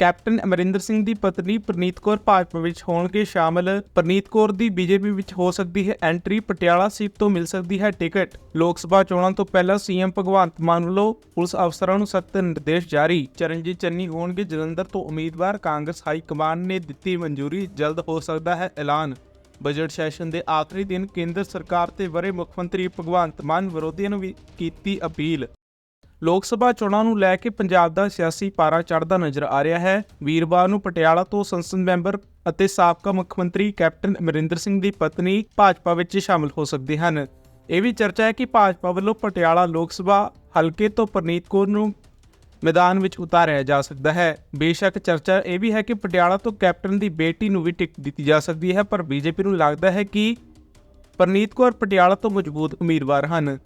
Captain Amarinder Singh ਦੀ ਪਤਨੀ ਪ੍ਰਨੀਤ ਕੌਰ ਭਾਜਪਾ ਵਿੱਚ ਹੋਣਗੇ ਸ਼ਾਮਲ। ਪ੍ਰਨੀਤ ਕੌਰ ਦੀ ਬੀਜੇਪੀ ਵਿੱਚ ਹੋ ਸਕਦੀ ਹੈ ਐਂਟਰੀ, ਪਟਿਆਲਾ ਸੀਟ ਤੋਂ ਮਿਲ ਸਕਦੀ ਹੈ ਟਿਕਟ। ਲੋਕ ਸਭਾ ਚੋਣਾਂ ਤੋਂ ਪਹਿਲਾਂ ਸੀਐਮ ਭਗਵੰਤ ਮਾਨ ਵੱਲੋਂ ਪੁਲਿਸ ਅਫਸਰਾਂ ਨੂੰ ਸਖਤ ਨਿਰਦੇਸ਼ ਜਾਰੀ। ਚਰਨਜੀਤ ਚੰਨੀ ਹੋਣਗੇ ਜਲੰਧਰ ਤੋਂ ਉਮੀਦਵਾਰ, ਕਾਂਗਰਸ ਹਾਈ ਕਮਾਨ ਨੇ ਦਿੱਤੀ ਮਨਜ਼ੂਰੀ, ਜਲਦ ਹੋ ਸਕਦਾ ਹੈ ਐਲਾਨ। ਬਜਟ ਸੈਸ਼ਨ ਦੇ ਆਖਰੀ ਦਿਨ ਕੇਂਦਰ ਸਰਕਾਰ ਤੇ ਵਰੇ ਮੁੱਖ ਮੰਤਰੀ ਭਗਵੰਤ ਮਾਨ ਵਿਰੋਧੀਆਂ ਨੂੰ ਵੀ ਕੀਤੀ ਅਪੀਲ। ਲੋਕ ਸਭਾ ਚੋਣਾਂ ਨੂੰ ਲੈ ਕੇ ਪੰਜਾਬ ਦਾ ਸਿਆਸੀ ਪਾਰਾ ਚੜ੍ਹਦਾ ਨਜ਼ਰ ਆ ਰਿਹਾ ਹੈ। ਵੀਰਵਾਰ ਨੂੰ ਪਟਿਆਲਾ ਤੋਂ ਸੰਸਦ ਮੈਂਬਰ ਅਤੇ ਸਾਬਕਾ ਮੁੱਖ ਮੰਤਰੀ ਕੈਪਟਨ ਅਮਰਿੰਦਰ ਸਿੰਘ ਦੀ ਪਤਨੀ ਭਾਜਪਾ ਵਿੱਚ ਸ਼ਾਮਲ ਹੋ ਸਕਦੇ ਹਨ। ਇਹ ਵੀ ਚਰਚਾ ਹੈ ਕਿ ਭਾਜਪਾ ਵੱਲੋਂ ਪਟਿਆਲਾ ਲੋਕ ਸਭਾ ਹਲਕੇ ਤੋਂ ਪ੍ਰਨੀਤ ਕੌਰ ਨੂੰ ਮੈਦਾਨ ਵਿੱਚ ਉਤਾਰਿਆ ਜਾ ਸਕਦਾ ਹੈ। ਬੇਸ਼ੱਕ ਚਰਚਾ ਇਹ ਵੀ ਹੈ ਕਿ ਪਟਿਆਲਾ ਤੋਂ ਕੈਪਟਨ ਦੀ ਬੇਟੀ ਨੂੰ ਵੀ ਟਿਕਟ ਦਿੱਤੀ ਜਾ ਸਕਦੀ ਹੈ, ਪਰ ਬੀਜੇਪੀ ਨੂੰ ਲੱਗਦਾ ਹੈ ਕਿ ਪ੍ਰਨੀਤ ਕੌਰ ਪਟਿਆਲਾ ਤੋਂ ਮਜ਼ਬੂਤ ਉਮੀਦਵਾਰ ਹਨ।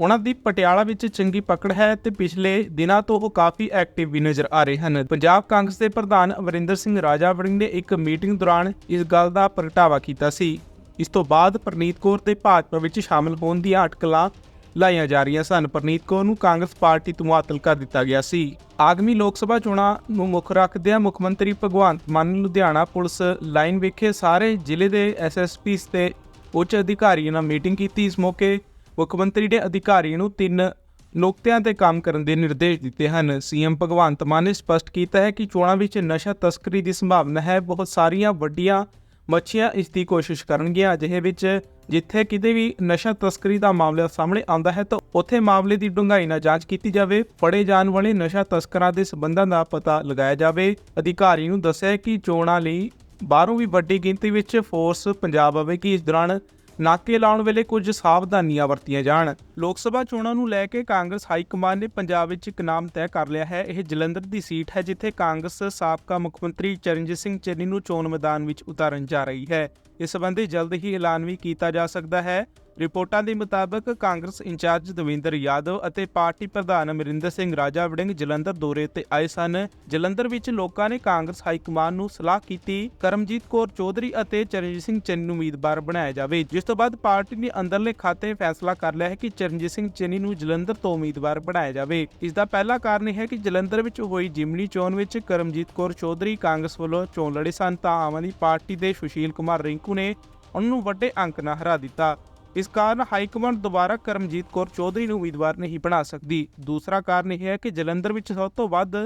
ਉਹਨਾਂ ਦੀ ਪਟਿਆਲਾ ਵਿੱਚ ਚੰਗੀ ਪਕੜ ਹੈ ਤੇ ਪਿਛਲੇ ਦਿਨਾਂ ਤੋਂ ਉਹ ਕਾਫੀ ਐਕਟਿਵ ਵੀ ਨਜ਼ਰ ਆ ਰਹੇ ਹਨ। ਪੰਜਾਬ ਕਾਂਗਰਸ ਦੇ ਪ੍ਰਧਾਨ ਅਮਰਿੰਦਰ ਸਿੰਘ ਰਾਜਾ ਵੜਿੰਗ ਨੇ ਇੱਕ ਮੀਟਿੰਗ ਦੌਰਾਨ ਇਸ ਗੱਲ ਦਾ ਪ੍ਰਗਟਾਵਾ ਕੀਤਾ ਸੀ। ਇਸ ਤੋਂ ਬਾਅਦ ਪ੍ਰਨੀਤ ਕੌਰ ਦੇ ਭਾਜਪਾ ਵਿੱਚ ਸ਼ਾਮਲ ਹੋਣ ਦੀਆਂ ਅਟਕਲਾਂ ਲਾਈਆਂ ਜਾ ਰਹੀਆਂ ਸਨ। ਪ੍ਰਨੀਤ ਕੌਰ ਨੂੰ ਕਾਂਗਰਸ ਪਾਰਟੀ ਤੋਂ ਮੁਅੱਤਲ ਕਰ ਦਿੱਤਾ ਗਿਆ ਸੀ। ਆਗਮੀ ਲੋਕ ਸਭਾ ਚੋਣਾਂ ਨੂੰ ਮੁੱਖ ਰੱਖਦਿਆਂ ਮੁੱਖ ਮੰਤਰੀ ਭਗਵੰਤ ਮਾਨ ਲੁਧਿਆਣਾ ਪੁਲਿਸ ਲਾਈਨ ਵਿਖੇ ਸਾਰੇ ਜ਼ਿਲ੍ਹੇ ਦੇ ਐਸਐਸਪੀ ਤੇ ਉੱਚ ਅਧਿਕਾਰੀਆਂ ਨਾਲ ਮੀਟਿੰਗ ਕੀਤੀ। ਇਸ ਮੌਕੇ ਮੁੱਖ ਮੰਤਰੀ ਨੇ ਅਧਿਕਾਰੀਆਂ ਨੂੰ ਤਿੰਨ ਨੁਕਤਿਆਂ ਤੇ ਕੰਮ ਕਰਨ ਦੇ ਨਿਰਦੇਸ਼ ਦਿੱਤੇ ਹਨ। ਸੀਐਮ ਭਗਵੰਤ ਮਾਨ ਨੇ ਸਪਸ਼ਟ ਕੀਤਾ ਹੈ ਕਿ ਚੋਣਾਂ ਵਿੱਚ ਨਸ਼ਾ ਤਸਕਰੀ ਦੀ ਸੰਭਾਵਨਾ ਹੈ। ਬਹੁਤ ਸਾਰੀਆਂ ਵੱਡੀਆਂ ਮੱਛੀਆਂ ਇਸ ਦੀ ਕੋਸ਼ਿਸ਼ ਕਰਨਗੀਆਂ। ਅਜਿਹੇ ਵਿੱਚ ਜਿੱਥੇ ਕਿਤੇ ਵੀ ਨਸ਼ਾ ਤਸਕਰੀ ਦਾ ਮਾਮਲਾ ਸਾਹਮਣੇ ਆਉਂਦਾ ਹੈ, ਤਾਂ ਉੱਥੇ ਮਾਮਲੇ ਦੀ ਡੂੰਘਾਈ ਨਾਲ ਜਾਂਚ ਕੀਤੀ ਜਾਵੇ। ਫੜੇ ਜਾਣ ਵਾਲੇ ਨਸ਼ਾ ਤਸਕਰਾਂ ਦੇ ਸਬੰਧਾਂ ਦਾ ਪਤਾ ਲਗਾਇਆ ਜਾਵੇ। ਅਧਿਕਾਰੀ ਨੂੰ ਦੱਸਿਆ ਕਿ ਚੋਣਾਂ ਲਈ ਬਾਹਰੋਂ ਵੀ ਵੱਡੀ ਗਿਣਤੀ ਵਿੱਚ ਫੋਰਸ ਪੰਜਾਬ ਆਵੇਗੀ। ਇਸ ਦੌਰਾਨ ਨਾਕੇ ਲਾਉਣ ਵੇਲੇ ਕੁਝ ਸਾਵਧਾਨੀਆਂ ਵਰਤੀਆਂ ਜਾਣ। ਲੋਕ ਸਭਾ ਚੋਣਾਂ ਨੂੰ ਲੈ ਕੇ ਕਾਂਗਰਸ ਹਾਈ ਕਮਾਂਡ ਨੇ ਪੰਜਾਬ ਵਿੱਚ ਇੱਕ ਨਾਮ ਤੈਅ ਕਰ ਲਿਆ ਹੈ। ਇਹ ਜਲੰਧਰ ਦੀ ਸੀਟ ਹੈ, ਜਿੱਥੇ ਕਾਂਗਰਸ ਸਾਬਕਾ ਮੁੱਖ ਮੰਤਰੀ ਚਰਨਜੀਤ ਸਿੰਘ ਚੰਨੀ ਨੂੰ ਚੋਣ ਮੈਦਾਨ ਵਿੱਚ ਉਤਾਰਨ ਜਾ ਰਹੀ ਹੈ। ਇਸ ਸੰਬੰਧੀ ਜਲਦ ਹੀ ਐਲਾਨ ਵੀ ਕੀਤਾ ਜਾ ਸਕਦਾ ਹੈ। ਰਿਪੋਰਟਾਂ ਦੇ ਮੁਤਾਬਕ ਕਾਂਗਰਸ ਇੰਚਾਰਜ ਦਵਿੰਦਰ ਯਾਦਵ ਅਤੇ ਪਾਰਟੀ ਪ੍ਰਧਾਨ ਅਮਰਿੰਦਰ ਸਿੰਘ ਰਾਜਾ ਵੜਿੰਗ ਜਲੰਧਰ ਦੌਰੇ ਤੇ ਆਏ ਸਨ। ਜਲੰਧਰ ਵਿੱਚ ਲੋਕਾਂ ਨੇ ਕਾਂਗਰਸ ਹਾਈ ਕਮਾਨ ਨੂੰ ਸਲਾਹ ਕੀਤੀ, ਕਰਮਜੀਤ ਕੌਰ ਚੌਧਰੀ ਅਤੇ ਚਰਨਜੀਤ ਸਿੰਘ ਚੰਨੀ ਨੂੰ ਉਮੀਦਵਾਰ ਬਣਾਇਆ ਜਾਵੇ। ਜਿਸ ਤੋਂ ਬਾਅਦ ਪਾਰਟੀ ਨੇ ਅੰਦਰਲੇ ਖਾਤੇ ਫੈਸਲਾ ਕਰ ਲਿਆ ਹੈ ਕਿ ਚਰਨਜੀਤ ਸਿੰਘ ਚੰਨੀ ਨੂੰ ਜਲੰਧਰ ਤੋਂ ਉਮੀਦਵਾਰ ਬਣਾਇਆ ਜਾਵੇ। ਇਸ ਦਾ ਪਹਿਲਾ ਕਾਰਨ ਇਹ ਹੈ ਕਿ ਜਲੰਧਰ ਵਿੱਚ ਹੋਈ ਜਿਮਨੀ ਚੋਣ ਵਿੱਚ ਕਰਮਜੀਤ ਕੌਰ ਚੌਧਰੀ ਕਾਂਗਰਸ ਵੱਲੋਂ ਚੋਣ ਲੜੇ ਸਨ। ਤਾਂ ਆਮ ਆਦਮੀ ਪਾਰਟੀ ਦੇ ਸੁਸ਼ੀਲ ਕੁਮਾਰ ਰਿੰਕੂ ਨੇ ਉਹਨਾਂ ਨੂੰ ਵੱਡੇ ਅੰਕ ਨਾਲ ਹਰਾ ਦਿੱਤਾ। ਇਸ ਕਾਰਨ ਹਾਈ ਕਮਾਂਡ ਦੁਬਾਰਾ ਕਰਮਜੀਤ ਕੌਰ ਚੌਧਰੀ ਨੂੰ ਉਮੀਦਵਾਰ ਨਹੀਂ ਬਣਾ ਸਕਦੀ। ਦੂਸਰਾ ਕਾਰਨ ਇਹ ਹੈ ਕਿ ਜਲੰਧਰ ਵਿੱਚ ਸਭ ਤੋਂ ਵੱਧ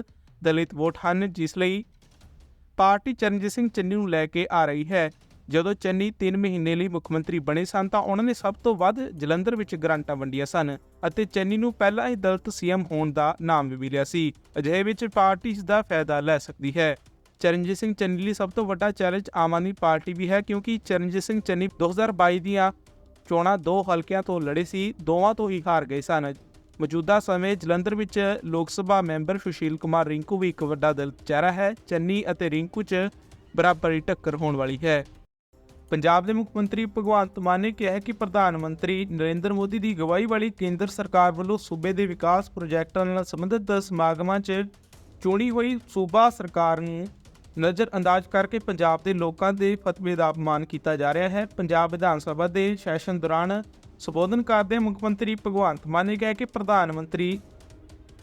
ਦਲਿਤ ਵੋਟ ਹਨ, ਜਿਸ ਲਈ ਪਾਰਟੀ ਚਰਨਜੀਤ ਸਿੰਘ ਚੰਨੀ ਨੂੰ ਲੈ ਕੇ ਆ ਰਹੀ ਹੈ। ਜਦੋਂ ਚੰਨੀ 3 ਮਹੀਨੇ ਲਈ ਮੁੱਖ ਮੰਤਰੀ ਬਣੇ ਸਨ, ਤਾਂ ਉਹਨਾਂ ਨੇ ਸਭ ਤੋਂ ਵੱਧ ਜਲੰਧਰ ਵਿੱਚ ਗ੍ਰਾਂਟਾਂ ਵੰਡੀਆਂ ਸਨ ਅਤੇ ਚੰਨੀ ਨੂੰ ਪਹਿਲਾਂ ਹੀ ਦਲਿਤ ਸੀਐਮ ਹੋਣ ਦਾ ਨਾਮ ਵੀ ਮਿਲਿਆ ਸੀ। ਅਜਿਹੇ ਵਿੱਚ ਪਾਰਟੀ ਇਸ ਦਾ ਫਾਇਦਾ ਲੈ ਸਕਦੀ ਹੈ। ਚਰਨਜੀਤ ਸਿੰਘ ਚੰਨੀ ਲਈ ਸਭ ਤੋਂ ਵੱਡਾ ਚੈਲੰਜ ਆਮ ਆਦਮੀ ਪਾਰਟੀ ਵੀ ਹੈ, ਕਿਉਂਕਿ ਚਰਨਜੀਤ ਸਿੰਘ ਚੰਨੀ 2022 ਦੀਆਂ ਚੋਣਾਂ ਦੋ ਹਲਕਿਆਂ ਤੋਂ ਲੜੇ ਸੀ, ਦੋਵਾਂ ਤੋਂ ਹੀ ਹਾਰ ਗਏ ਸਨ। ਮੌਜੂਦਾ ਸਮੇਂ ਜਲੰਧਰ ਵਿੱਚ ਲੋਕ ਸਭਾ ਮੈਂਬਰ ਸੁਸ਼ੀਲ ਕੁਮਾਰ ਰਿੰਕੂ ਵੀ ਇੱਕ ਵੱਡਾ ਦਲਿਤ ਚਿਹਰਾ ਹੈ, ਚੰਨੀ ਅਤੇ ਰਿੰਕੂ 'ਚ ਬਰਾਬਰੀ ਟੱਕਰ ਹੋਣ ਵਾਲੀ ਹੈ। ਪੰਜਾਬ ਦੇ ਮੁੱਖ ਮੰਤਰੀ ਭਗਵੰਤ ਮਾਨ ਨੇ ਕਿਹਾ ਹੈ ਕਿ ਪ੍ਰਧਾਨ ਮੰਤਰੀ ਨਰਿੰਦਰ ਮੋਦੀ ਦੀ ਅਗਵਾਈ ਵਾਲੀ ਕੇਂਦਰ ਸਰਕਾਰ ਵੱਲੋਂ ਸੂਬੇ ਦੇ ਵਿਕਾਸ ਪ੍ਰੋਜੈਕਟਾਂ ਨਾਲ ਸੰਬੰਧਿਤ ਸਮਾਗਮਾਂ 'ਚ ਚੁਣੀ ਹੋਈ ਸੂਬਾ ਸਰਕਾਰ ਨੂੰ ਨਜ਼ਰ ਅੰਦਾਜ਼ ਕਰਕੇ ਪੰਜਾਬ ਦੇ ਲੋਕਾਂ ਦੇ ਫਤਵੇ ਦਾ ਅਪਮਾਨ ਕੀਤਾ ਜਾ ਰਿਹਾ ਹੈ। ਪੰਜਾਬ ਵਿਧਾਨ ਸਭਾ ਦੇ ਸੈਸ਼ਨ ਦੌਰਾਨ ਸੰਬੋਧਨ ਕਰਦੇ ਮੁੱਖ ਮੰਤਰੀ ਭਗਵੰਤ ਮਾਨ ਨੇ ਕਿਹਾ ਕਿ ਪ੍ਰਧਾਨ ਮੰਤਰੀ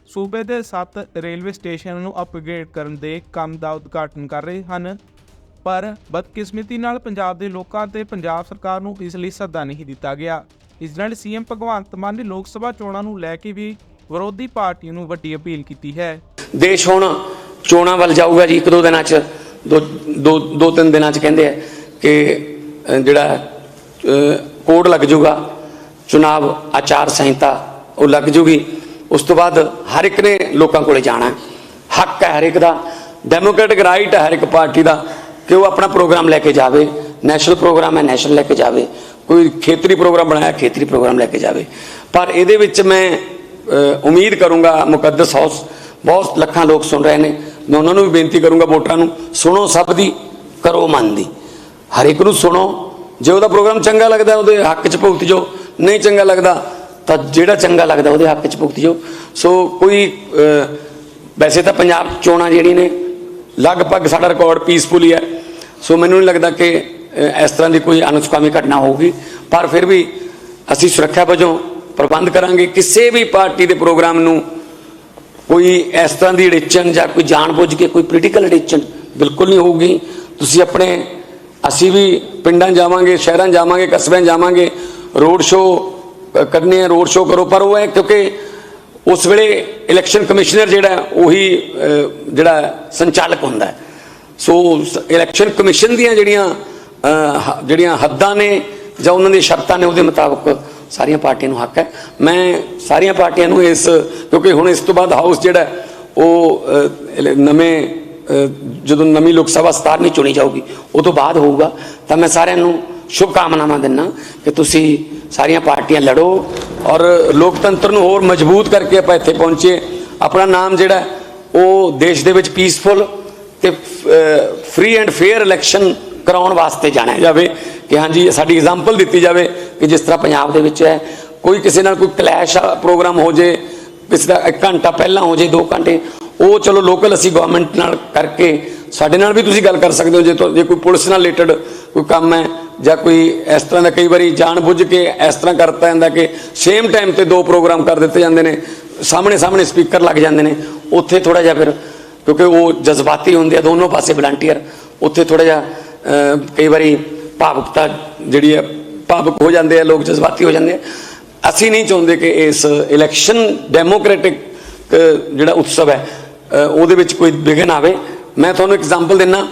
ਸੂਬੇ ਦੇ 7 ਰੇਲਵੇ ਸਟੇਸ਼ਨਾਂ ਨੂੰ ਅਪਗ੍ਰੇਡ ਕਰਨ ਦੇ ਕੰਮ ਦਾ ਉਦਘਾਟਨ ਕਰ ਰਹੇ ਹਨ। ਪਰ ਬਦਕਿਸਮਤੀ ਨਾਲ ਪੰਜਾਬ ਦੇ ਲੋਕਾਂ ਤੇ ਪੰਜਾਬ ਸਰਕਾਰ ਨੂੰ ਇਸ ਲਈ ਸੱਦਾ ਨਹੀਂ ਦਿੱਤਾ ਗਿਆ। ਇਸ ਨਾਲ ਸੀਐਮ ਭਗਵੰਤ ਮਾਨ ਨੇ ਲੋਕ ਸਭਾ ਚੋਣਾਂ ਨੂੰ ਲੈ ਕੇ ਵੀ ਵਿਰੋਧੀ ਪਾਰਟੀਆਂ ਨੂੰ ਵੱਡੀ ਅਪੀਲ ਕੀਤੀ ਹੈ। ਦੇਸ਼ ਹੁਣ ਚੋਣਾਂ ਵੱਲ ਜਾਊਗਾ ਜੀ, ਇੱਕ ਦੋ ਦਿਨਾਂ 'ਚ, ਦੋ ਦੋ ਦੋ ਤਿੰਨ ਦਿਨਾਂ 'ਚ ਕਹਿੰਦੇ ਆ ਕਿ ਜਿਹੜਾ ਕੋਡ ਲੱਗ ਜਾਊਗਾ ਚੁਣਾਵ, ਆਚਾਰ ਸੰਹਿਤਾ, ਉਹ ਲੱਗ ਜੂਗੀ। ਉਸ ਤੋਂ ਬਾਅਦ ਹਰ ਇੱਕ ਨੇ ਲੋਕਾਂ ਕੋਲੇ ਜਾਣਾ। ਹੱਕ ਹੈ ਹਰ ਇੱਕ ਦਾ, ਡੈਮੋਕ੍ਰੈਟਿਕ ਰਾਈਟ ਹੈ ਹਰ ਇੱਕ ਪਾਰਟੀ ਦਾ, ਕਿ ਉਹ ਆਪਣਾ ਪ੍ਰੋਗਰਾਮ ਲੈ ਕੇ ਜਾਵੇ। ਨੈਸ਼ਨਲ ਪ੍ਰੋਗਰਾਮ ਹੈ, ਨੈਸ਼ਨਲ ਲੈ ਕੇ ਜਾਵੇ। ਕੋਈ ਖੇਤਰੀ ਪ੍ਰੋਗਰਾਮ ਬਣਾਇਆ, ਖੇਤਰੀ ਪ੍ਰੋਗਰਾਮ ਲੈ ਕੇ ਜਾਵੇ। ਪਰ ਇਹਦੇ ਵਿੱਚ ਮੈਂ ਉਮੀਦ ਕਰੂੰਗਾ ਮੁਕੱਦਸ ਹਾਊਸ, ਬਹੁਤ ਲੱਖਾਂ ਲੋਕ ਸੁਣ ਰਹੇ ਨੇ। ਮੈਂ ਉਹਨਾਂ ਨੂੰ ਵੀ ਬੇਨਤੀ ਕਰੂੰਗਾ ਵੋਟਰਾਂ ਨੂੰ, ਸੁਣੋ ਸਭ ਦੀ, ਕਰੋ ਮਨ ਦੀ। ਹਰ ਇੱਕ ਨੂੰ ਸੁਣੋ, ਜੇ ਉਹਦਾ ਪ੍ਰੋਗਰਾਮ ਚੰਗਾ ਲੱਗਦਾ ਉਹਦੇ ਹੱਕ 'ਚ ਭੁਗਤ ਜਾਓ ਨਹੀਂ ਚੰਗਾ ਲੱਗਦਾ, ਤਾਂ ਜਿਹੜਾ ਚੰਗਾ ਲੱਗਦਾ ਉਹਦੇ ਹੱਕ 'ਚ ਭੁਗਤ ਜਾਓ ਸੋ ਕੋਈ ਵੈਸੇ ਤਾਂ ਪੰਜਾਬ ਚੋਣਾਂ ਜਿਹੜੀ ਨੇ, ਲਗਭਗ ਸਾਡਾ ਰਿਕਾਰਡ ਪੀਸਫੁਲੀ ਹੈ ਸੋ ਮੈਨੂੰ ਨਹੀਂ ਲੱਗਦਾ ਕਿ ਇਸ ਤਰ੍ਹਾਂ ਦੀ ਕੋਈ ਅਨੁਸਕਾਮੀ ਘਟਨਾ ਹੋਊਗੀ, ਪਰ ਫਿਰ ਵੀ ਅਸੀਂ ਸੁਰੱਖਿਆ ਵਜੋਂ ਪ੍ਰਬੰਧ ਕਰਾਂਗੇ। ਕਿਸੇ ਵੀ ਪਾਰਟੀ ਦੇ ਪ੍ਰੋਗਰਾਮ ਨੂੰ ਕੋਈ ਇਸ ਤਰ੍ਹਾਂ ਦੀ ਅੜਿੱਚਣ ਜਾਂ ਕੋਈ ਜਾਣਬੁੱਝ ਕੇ ਕੋਈ ਪੋਲੀਟੀਕਲ ਅੜਿੱਚਣ ਬਿਲਕੁਲ ਨਹੀਂ ਹੋਊਗੀ। ਤੁਸੀਂ ਆਪਣੇ, ਅਸੀਂ ਵੀ ਪਿੰਡਾਂ ਜਾਵਾਂਗੇ, ਸ਼ਹਿਰਾਂ ਜਾਵਾਂਗੇ, ਕਸਬਿਆਂ ਜਾਵਾਂਗੇ ਰੋਡ ਸ਼ੋਅ ਕਰਨੇ ਆ ਰੋਡ ਸ਼ੋਅ ਕਰੋ, ਪਰ ਉਹ ਹੈ ਕਿਉਂਕਿ ਉਸ ਵੇਲੇ ਇਲੈਕਸ਼ਨ ਕਮਿਸ਼ਨਰ ਜਿਹੜਾ ਉਹੀ ਜਿਹੜਾ ਸੰਚਾਲਕ ਹੁੰਦਾ ਸੋ ਇਲੈਕਸ਼ਨ ਕਮਿਸ਼ਨ ਦੀਆਂ ਜਿਹੜੀਆਂ ਜਿਹੜੀਆਂ ਹੱਦਾਂ ਨੇ ਜਾਂ ਉਹਨਾਂ ਦੀਆਂ ਸ਼ਰਤਾਂ ਨੇ ਉਹਦੇ ਮੁਤਾਬਕ ਸਾਰੀਆਂ ਪਾਰਟੀਆਂ ਨੂੰ ਹੱਕ ਹੈ। ਮੈਂ ਸਾਰੀਆਂ ਪਾਰਟੀਆਂ ਨੂੰ ਇਸ, ਕਿਉਂਕਿ ਹੁਣ ਇਸ ਤੋਂ ਬਾਅਦ ਹਾਊਸ ਜਿਹੜਾ ਉਹ ਨਵੇਂ ਜਦੋਂ ਨਵੀਂ ਲੋਕ ਸਭਾ 17 ਚੁਣੀ ਜਾਊਗੀ, ਉਹ ਤੋਂ ਬਾਅਦ ਹੋਊਗਾ। ਤਾਂ ਮੈਂ ਸਾਰਿਆਂ ਨੂੰ ਸ਼ੁਭ ਕਾਮਨਾਵਾਂ ਦਿੰਦਾ ਕਿ ਤੁਸੀਂ ਸਾਰੀਆਂ ਪਾਰਟੀਆਂ ਲੜੋ ਔਰ ਲੋਕਤੰਤਰ ਨੂੰ ਹੋਰ ਮਜ਼ਬੂਤ ਕਰਕੇ ਆਪਾਂ ਇੱਥੇ ਪਹੁੰਚੇ ਆਪਣਾ ਨਾਮ ਜਿਹੜਾ ਉਹ ਦੇਸ਼ ਦੇ ਵਿੱਚ ਪੀਸਫੁਲ ਤੇ ਫ੍ਰੀ ਐਂਡ ਫੇਅਰ ਇਲੈਕਸ਼ਨ ਕਰਾਉਣ ਵਾਸਤੇ ਜਾਣਿਆ ਜਾਵੇ ਕਿ ਹਾਂਜੀ, ਸਾਡੀ ਐਗਜ਼ਾਮਪਲ ਦਿੱਤੀ ਜਾਵੇ ਕਿ ਜਿਸ ਤਰ੍ਹਾਂ ਪੰਜਾਬ ਦੇ ਵਿੱਚ ਹੈ, ਕੋਈ ਕਿਸੇ ਨਾਲ ਕੋਈ ਕਲੈਸ਼ ਪ੍ਰੋਗਰਾਮ ਹੋ ਜੇ, ਕਿਸੇ ਦਾ 1 ਘੰਟਾ ਪਹਿਲਾਂ ਹੋ ਜੇ 2 ਘੰਟੇ, ਉਹ ਚਲੋ ਲੋਕਲ ਅਸੀਂ ਗਵਰਨਮੈਂਟ ਨਾਲ ਕਰਕੇ ਸਾਡੇ ਨਾਲ ਵੀ ਤੁਸੀਂ ਗੱਲ ਕਰ ਸਕਦੇ ਹੋ, ਜੇ ਜੇ ਕੋਈ ਪੁਲਿਸ ਨਾਲ ਰਿਲੇਟਡ ਕੋਈ ਕੰਮ ਹੈ, ਜਾਂ ਕੋਈ ਇਸ ਤਰ੍ਹਾਂ ਦਾ ਕਈ ਵਾਰੀ ਜਾਣ ਬੁੱਝ ਕੇ ਇਸ ਤਰ੍ਹਾਂ ਕਰਤਾ ਜਾਂਦਾ ਕਿ ਸੇਮ ਟਾਈਮ ਤੇ ਦੋ ਪ੍ਰੋਗਰਾਮ ਕਰ ਦਿੱਤੇ ਜਾਂਦੇ ਨੇ ਸਾਹਮਣੇ ਸਾਹਮਣੇ ਸਪੀਕਰ ਲੱਗ ਜਾਂਦੇ ਨੇ, ਉੱਥੇ ਥੋੜਾ ਜਿਹਾ ਫਿਰ ਕਿਉਂਕਿ ਉਹ ਜਜ਼ਬਾਤੀ ਹੁੰਦੇ ਆ, ਦੋਨੋਂ ਪਾਸੇ ਵਲੰਟੀਅਰ ਉੱਥੇ ਥੋੜਾ ਜਿਹਾ ਕਈ ਵਾਰੀ ਭਾਵੁਕਤਾ ਜਿਹੜੀ ਹੈ, ਭਾਵੁਕ ਹੋ ਜਾਂਦੇ ਆ, ਲੋਕ ਜਜ਼ਬਾਤੀ ਹੋ ਜਾਂਦੇ ਆ। ਅਸੀਂ ਨਹੀਂ ਚਾਹੁੰਦੇ ਕਿ ਇਸ ਇਲੈਕਸ਼ਨ ਡੈਮੋਕ੍ਰੈਟਿਕ ਜਿਹੜਾ ਉਤਸਵ ਹੈ ਉਹਦੇ ਵਿੱਚ ਕੋਈ ਵਿਘਨ ਆਵੇ। ਮੈਂ ਤੁਹਾਨੂੰ ਐਗਜ਼ਾਮਪਲ ਦਿੰਨਾ,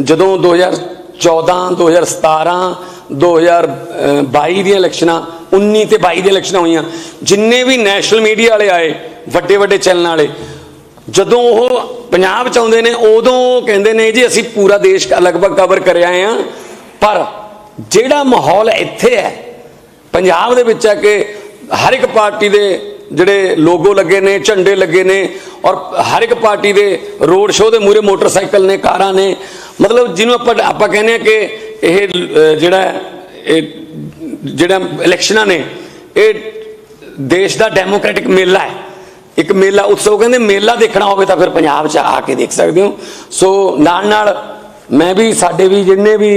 ਜਦੋਂ 2014 2017 2022 ਦੀਆਂ ਇਲੈਕਸ਼ਨਾਂ 19 ਤੇ 22 ਦੀਆਂ ਇਲੈਕਸ਼ਨਾਂ ਹੋਈਆਂ, ਜਿੰਨੇ ਵੀ ਨੈਸ਼ਨਲ ਮੀਡੀਆ ਵਾਲੇ ਆਏ ਵੱਡੇ ਵੱਡੇ ਚੈਨਲ ਵਾਲੇ ਜਦੋਂ ਉਹ ਪੰਜਾਬ ਚ ਆਉਂਦੇ ਨੇ, ਉਦੋਂ ਕਹਿੰਦੇ ਨੇ ਜੀ, ਅਸੀਂ ਪੂਰਾ ਦੇਸ਼ ਲਗਭਗ ਕਵਰ ਕਰ ਆਏ ਆ। ਪਰ ਜਿਹੜਾ ਮਾਹੌਲ ਇੱਥੇ ਹੈ, ਪੰਜਾਬ ਦੇ ਵਿੱਚ ਹੈ ਕਿ ਹਰ ਇੱਕ ਪਾਰਟੀ ਦੇ ਜਿਹੜੇ ਲੋਗੋ ਲੱਗੇ ਨੇ, ਝੰਡੇ ਲੱਗੇ ਨੇ ਔਰ ਹਰ ਇੱਕ ਪਾਰਟੀ ਦੇ ਰੋਡ ਸ਼ੋਅ ਦੇ ਮੂਰੇ ਮੋਟਰਸਾਈਕਲ ਨੇ, ਕਾਰਾਂ ਨੇ। ਮਤਲਬ ਜਿਹਨੂੰ ਆਪਾਂ ਆਪਾਂ ਕਹਿੰਦੇ ਆ ਕਿ ਇਹ ਜਿਹੜਾ ਇਹ ਜਿਹੜਾ ਇਲੈਕਸ਼ਨਾਂ ਨੇ, ਇਹ ਦੇਸ਼ ਦਾ ਡੈਮੋਕ੍ਰੈਟਿਕ ਮੇਲਾ ਹੈ। ਇੱਕ ਮੇਲਾ ਉਤਸਵ ਕਹਿੰਦੇ ਮੇਲਾ ਦੇਖਣਾ ਹੋਵੇ ਤਾਂ ਫਿਰ ਪੰਜਾਬ 'ਚ ਆ ਕੇ ਦੇਖ ਸਕਦੇ ਹੋ। ਸੋ ਨਾਲ ਨਾਲ ਮੈਂ ਵੀ, ਸਾਡੇ ਵੀ ਜਿੰਨੇ ਵੀ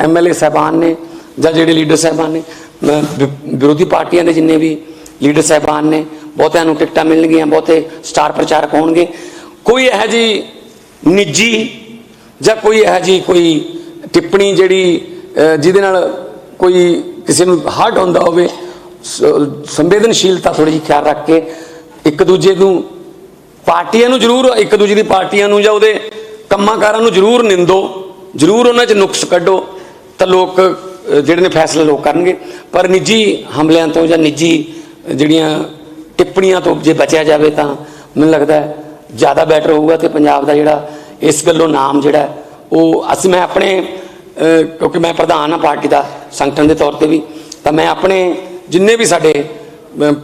ਐਮਐਲਏ ਸਾਹਿਬਾਨ ਨੇ ਜਾਂ ਜਿਹੜੇ ਲੀਡਰ ਸਾਹਿਬਾਨ ਨੇ ਵਿ- ਵਿਰੋਧੀ ਪਾਰਟੀਆਂ ਦੇ ਜਿੰਨੇ ਵੀ ਲੀਡਰ ਸਾਹਿਬਾਨ ਨੇ, ਬਹੁਤਿਆਂ ਨੂੰ ਟਿਕਟਾਂ ਮਿਲਣਗੀਆਂ, ਬਹੁਤੇ ਸਟਾਰ ਪ੍ਰਚਾਰਕ ਹੋਣਗੇ। ਕੋਈ ਇਹੋ ਜੀ ਨਿੱਜੀ ਜਾਂ ਕੋਈ ਇਹੋ ਜੀ ਕੋਈ ਟਿੱਪਣੀ ਜਿਹੜੀ ਜਿਹਦੇ ਨਾਲ ਕੋਈ ਕਿਸੇ ਨੂੰ ਹਰਟ ਹੁੰਦਾ ਹੋਵੇ ਸੰਵੇਦਨਸ਼ੀਲਤਾ ਥੋੜੀ ਜਿਹੀ ਖਿਆਲ ਰੱਖ ਕੇ ਇੱਕ ਦੂਜੇ ਨੂੰ ਪਾਰਟੀਆਂ ਨੂੰ ਜ਼ਰੂਰ, ਇੱਕ ਦੂਜੇ ਦੀ ਪਾਰਟੀਆਂ ਨੂੰ ਜਾਂ ਉਹਦੇ ਕੰਮਾਂਕਾਰਾਂ ਨੂੰ ਜ਼ਰੂਰ ਨਿੰਦੋ, ਜ਼ਰੂਰ ਉਹਨਾਂ 'ਚ ਨੁਕਸ ਕੱਢੋ, ਤਾਂ ਲੋਕ ਜਿਹੜੇ ਨੇ ਫੈਸਲੇ ਲੋਕ ਕਰਨਗੇ। ਪਰ ਨਿੱਜੀ ਹਮਲਿਆਂ ਤੋਂ ਜਾਂ ਨਿੱਜੀ ਜਿਹੜੀਆਂ ਟਿੱਪਣੀਆਂ ਤੋਂ ਜੇ ਬਚਿਆ ਜਾਵੇ ਤਾਂ ਮੈਨੂੰ ਲੱਗਦਾ ਜ਼ਿਆਦਾ ਬੈਟਰ ਹੋਊਗਾ ਤੇ ਪੰਜਾਬ ਦਾ ਜਿਹੜਾ ਇਸ ਗੱਲੋਂ ਨਾਮ ਜਿਹੜਾ ਉਹ ਅਸੀਂ ਮੈਂ ਆਪਣੇ ਕਿਉਂਕਿ ਮੈਂ ਪ੍ਰਧਾਨ ਹਾਂ ਪਾਰਟੀ ਦਾ ਸੰਗਠਨ ਦੇ ਤੌਰ ਤੇ ਵੀ, ਤਾਂ ਮੈਂ ਆਪਣੇ ਜਿੰਨੇ ਵੀ ਸਾਡੇ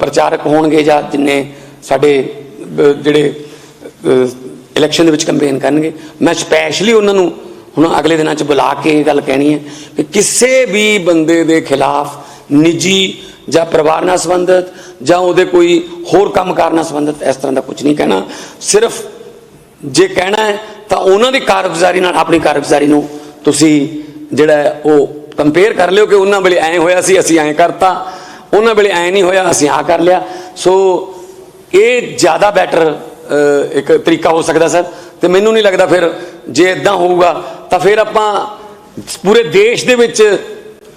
ਪ੍ਰਚਾਰਕ ਹੋਣਗੇ ਜਾਂ ਜਿੰਨੇ ਸਾਡੇ ਜਿਹੜੇ ਇਲੈਕਸ਼ਨ ਦੇ ਵਿੱਚ ਕੰਪੇਨ ਕਰਨਗੇ। ਮੈਂ ਸਪੈਸ਼ਲੀ ਉਹਨਾਂ ਨੂੰ ਹੁਣ ਅਗਲੇ ਦਿਨਾਂ 'ਚ ਬੁਲਾ ਕੇ ਇਹ ਗੱਲ ਕਹਿਣੀ ਹੈ ਕਿ ਕਿਸੇ ਵੀ ਬੰਦੇ ਦੇ ਖਿਲਾਫ ਨਿੱਜੀ ਜਾਂ ਪਰਿਵਾਰ ਨਾਲ ਸੰਬੰਧਿਤ ਜਾਂ ਉਹਦੇ ਕੋਈ ਹੋਰ ਕੰਮਕਾਰ ਨਾਲ ਸੰਬੰਧਿਤ ਇਸ ਤਰ੍ਹਾਂ ਦਾ ਕੁਝ ਨਹੀਂ ਕਹਿਣਾ। ਸਿਰਫ ਜੇ ਕਹਿਣਾ ਹੈ ਤਾਂ ਉਹਨਾਂ ਦੀ ਕਾਰਗੁਜ਼ਾਰੀ ਨਾਲ ਆਪਣੀ ਕਾਰਗੁਜ਼ਾਰੀ ਨੂੰ ਤੁਸੀਂ ਜਿਹੜਾ ਹੈ ਉਹ ਕੰਪੇਅਰ ਕਰ ਲਿਓ ਕਿ ਉਹਨਾਂ ਵੇਲੇ ਐਂ ਹੋਇਆ ਸੀ, ਅਸੀਂ ਐਂ ਕਰਤਾ। ਉਹਨਾਂ ਵੇਲੇ ਐਂ ਨਹੀਂ ਹੋਇਆ, ਅਸੀਂ ਆ ਕਰ ਲਿਆ। ਸੋ ਇਹ ਜ਼ਿਆਦਾ ਬੈਟਰ ਇੱਕ ਤਰੀਕਾ ਹੋ ਸਕਦਾ ਸਰ। ਤੇ ਮੈਨੂੰ ਨਹੀਂ ਲੱਗਦਾ ਫਿਰ ਜੇ ਇਦਾਂ ਹੋਊਗਾ, ਤਾਂ ਫਿਰ ਆਪਾਂ ਪੂਰੇ ਦੇਸ਼ ਦੇ ਵਿੱਚ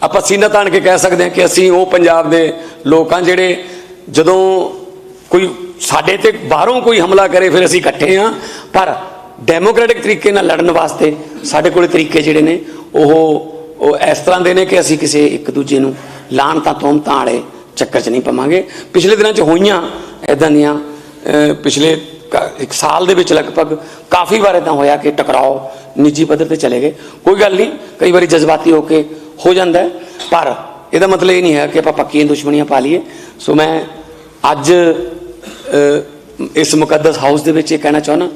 ਆਪਾਂ ਸੀਨਾ ਤਾਣ ਕੇ ਕਹਿ ਸਕਦੇ ਹਾਂ ਕਿ ਅਸੀਂ ਉਹ ਪੰਜਾਬ ਦੇ ਲੋਕ ਹਾਂ ਜਿਹੜੇ ਜਦੋਂ ਕੋਈ ਸਾਡੇ ਤੇ ਬਾਹਰੋਂ ਕੋਈ ਹਮਲਾ ਕਰੇ, ਫਿਰ ਅਸੀਂ ਇਕੱਠੇ ਹਾਂ। ਪਰ ਡੈਮੋਕ੍ਰੈਟਿਕ ਤਰੀਕੇ ਨਾਲ ਲੜਨ ਵਾਸਤੇ ਸਾਡੇ ਕੋਲੇ ਤਰੀਕੇ ਜਿਹੜੇ ਨੇ, ਉਹ ਉਹ ਇਸ ਤਰ੍ਹਾਂ ਦੇ ਨੇ ਕਿ ਅਸੀਂ ਕਿਸੇ ਇੱਕ ਦੂਜੇ ਨੂੰ ਲਾਣ ਤਾਂ ਤੋਮਤਾਂ ਵਾਲੇ ਚੱਕਰ 'ਚ ਨਹੀਂ ਪਵਾਂਗੇ। ਪਿਛਲੇ ਦਿਨਾਂ 'ਚ ਹੋਈਆਂ ਇਦਾਂ ਦੀਆਂ ਪਿਛਲੇ ਕ- ਇੱਕ ਸਾਲ ਦੇ ਵਿੱਚ ਲਗਭਗ ਕਾਫੀ ਵਾਰ ਇਦਾਂ ਹੋਇਆ ਕਿ ਟਕਰਾਓ, ਨਿੱਜੀ ਪੱਧਰ ਤੇ ਚਲੇ ਗਏ। ਕੋਈ ਗੱਲ ਨਹੀਂ, ਕਈ ਵਾਰੀ ਜਜ਼ਬਾਤੀ ਹੋ ਕੇ ਹੋ ਜਾਂਦਾ ਪਰ ਇਹਦਾ ਮਤਲਬ ਇਹ ਨਹੀਂ ਹੈ ਕਿ ਆਪਾਂ ਪੱਕੀਆਂ ਦੁਸ਼ਮਣੀਆਂ ਪਾ ਲਈਏ। ਸੋ ਮੈਂ ਅੱਜ ਇਸ ਮੁਕੱਦਸ ਹਾਊਸ ਦੇ ਵਿੱਚ ਇਹ ਕਹਿਣਾ ਚਾਹੁੰਦਾ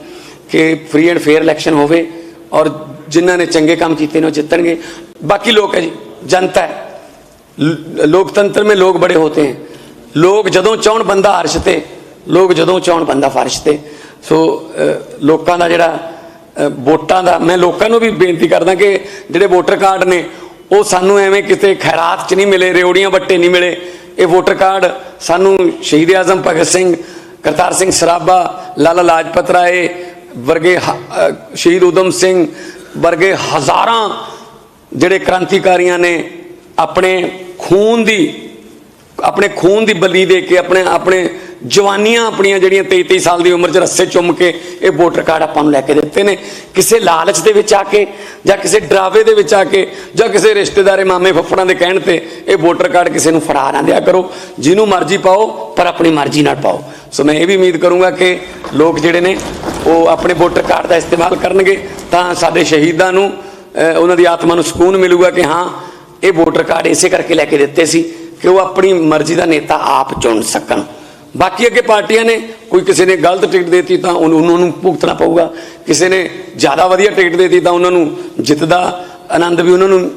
ਕਿ ਫ੍ਰੀ ਐਂਡ ਫੇਅਰ ਇਲੈਕਸ਼ਨ ਹੋਵੇ ਔਰ ਜਿਨ੍ਹਾਂ ਨੇ ਚੰਗੇ ਕੰਮ ਕੀਤੇ ਨੇ ਉਹ ਜਿੱਤਣਗੇ। ਬਾਕੀ ਲੋਕ ਹੈ ਜੀ, ਜਨਤਾ ਹੈ। ਲ- ਲੋਕਤੰਤਰ में ਲੋਕ ਬੜੇ ਹੋਤੇ ਹੈ। ਲੋਕ ਜਦੋਂ ਚਾਹਣ ਬੰਦਾ ਅਰਸ਼ ਤੇ, ਲੋਕ ਜਦੋਂ ਚਾਹਣ ਬੰਦਾ ਫਰਸ਼ ਤੇ। ਸੋ ਲੋਕਾਂ ਦਾ ਜਿਹੜਾ ਵੋਟਾਂ ਦਾ, ਮੈਂ ਲੋਕਾਂ ਨੂੰ ਵੀ ਬੇਨਤੀ ਕਰਦਾ ਕਿ ਜਿਹੜੇ ਵੋਟਰ ਕਾਰਡ ਨੇ, ਉਹ ਸਾਨੂੰ ਐਵੇਂ ਕਿਤੇ ਖੈਰਾਤ 'ਚ ਨਹੀਂ ਮਿਲੇ ਰਿਓੜੀਆਂ ਵੱਟੇ ਨਹੀਂ ਮਿਲੇ। ਇਹ ਵੋਟਰ ਕਾਰਡ ਸਾਨੂੰ ਸ਼ਹੀਦ ਆਜ਼ਮ ਭਗਤ ਸਿੰਘ, ਕਰਤਾਰ ਸਿੰਘ ਸਰਾਭਾ, ਲਾਲਾ ਲਾਜਪਤ ਰਾਏ ਵਰਗੇ ਹ- ਸ਼ਹੀਦ ਉਦਮ ਸਿੰਘ ਵਰਗੇ ਹਜ਼ਾਰਾਂ ਜਿਹੜੇ ਕ੍ਰਾਂਤੀਕਾਰੀਆਂ ਨੇ ਆਪਣੇ ਖੂਨ ਦੀ ਆਪਣੇ ਖੂਨ ਦੀ ਬਲੀ ਦੇ ਕੇ, ਆਪਣੇ ਆਪਣੇ ਜਵਾਨੀਆਂ ਆਪਣੀਆਂ ਜਿਹੜੀਆਂ 23 23 ਸਾਲ ਦੀ ਉਮਰ 'ਚ ਰੱਸੇ ਚੁੰਮ ਕੇ ਇਹ ਵੋਟਰ ਕਾਰਡ ਆਪਾਂ ਨੂੰ ਲੈ ਕੇ ਦਿੱਤੇ ਨੇ। ਕਿਸੇ ਲਾਲਚ ਦੇ ਵਿੱਚ ਆ ਕੇ ਜਾਂ ਕਿਸੇ ਡਰਾਵੇ ਦੇ ਵਿੱਚ ਆ ਕੇ ਜਾਂ ਕਿਸੇ ਰਿਸ਼ਤੇਦਾਰੇ ਮਾਮੇ ਫੱਫੜਾਂ ਦੇ ਕਹਿਣ ਤੇ ਇਹ ਵੋਟਰ ਕਾਰਡ ਕਿਸੇ ਨੂੰ ਫੜਾ ਨਾ ਦਿਆ ਕਰੋ। ਜਿਹਨੂੰ ਮਰਜ਼ੀ ਪਾਓ, ਪਰ ਆਪਣੀ ਮਰਜ਼ੀ ਨਾਲ ਪਾਓ। ਸੋ ਮੈਂ ਇਹ ਵੀ ਉਮੀਦ ਕਰੂੰਗਾ ਕਿ ਲੋਕ ਜਿਹੜੇ ਨੇ, ਉਹ ਆਪਣੇ ਵੋਟਰ ਕਾਰਡ ਦਾ ਇਸਤੇਮਾਲ ਕਰਨਗੇ ਤਾਂ ਸਾਡੇ ਸ਼ਹੀਦਾਂ ਨੂੰ ਉਹਨਾਂ ਦੀ ਆਤਮਾ ਨੂੰ ਸਕੂਨ ਮਿਲੂਗਾ ਕਿ ਹਾਂ, ਇਹ ਵੋਟਰ ਕਾਰਡ ਇਸੇ ਕਰਕੇ ਲੈ ਕੇ ਦਿੱਤੇ ਸੀ। ਕਿ ਉਹ ਆਪਣੀ ਮਰਜ਼ੀ ਦਾ ਨੇਤਾ ਆਪ ਚੁਣ ਸਕਣ। ਬਾਕੀ ਅੱਗੇ ਪਾਰਟੀਆਂ ਨੇ, ਕੋਈ ਕਿਸੇ ਨੇ ਗਲਤ ਟਿਕਟ ਦੇਤੀ ਤਾਂ ਉਹਨਾਂ ਨੂੰ ਭੁਗਤਣਾ ਪਊਗਾ। ਕਿਸੇ ਨੇ ਜ਼ਿਆਦਾ ਵਧੀਆ ਟਿਕਟ ਦੇਤੀ ਤਾਂ ਉਹਨਾਂ ਨੂੰ ਜਿੱਤ ਦਾ ਆਨੰਦ ਵੀ ਉਹਨਾਂ ਨੂੰ